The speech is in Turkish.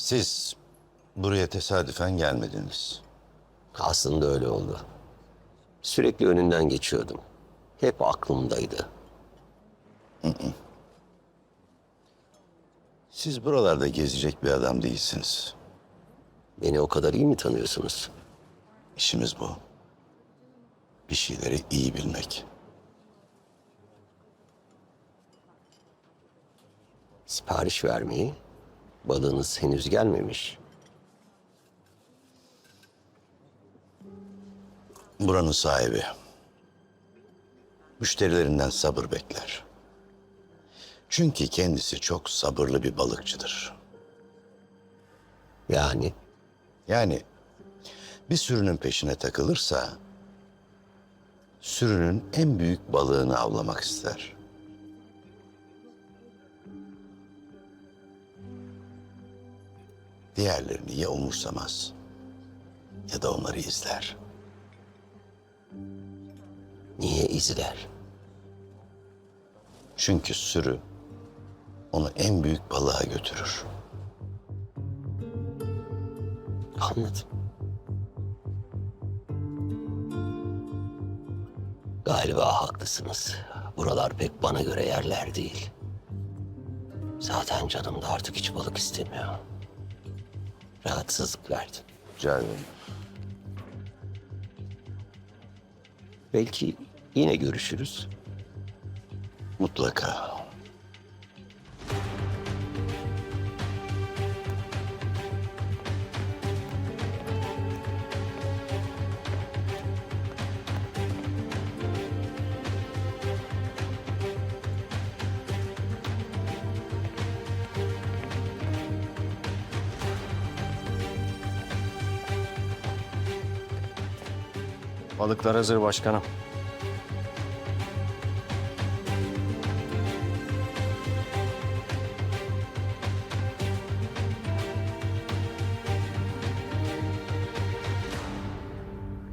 Siz buraya tesadüfen gelmediniz. Aslında öyle oldu. Sürekli önünden geçiyordum. Hep aklımdaydı. Siz buralarda gezecek bir adam değilsiniz. Beni o kadar iyi mi tanıyorsunuz? İşimiz bu. Bir şeyleri iyi bilmek. Sipariş vermeyi, balığınız henüz gelmemiş. Buranın sahibi. Müşterilerinden sabır bekler. Çünkü kendisi çok sabırlı bir balıkçıdır. Yani Yani bir sürünün peşine takılırsa sürünün en büyük balığını avlamak ister. Diğerlerini ya umursamaz ya da onları izler. niye izler? Çünkü sürü onu en büyük balığa götürür. Anladım. Galiba haklısınız. Buralar pek bana göre yerler değil. Zaten canım da artık hiç balık istemiyor. Rahatsızlık verdin. Rica ederim. Belki yine görüşürüz. Mutlaka. Balıklar hazır başkanım.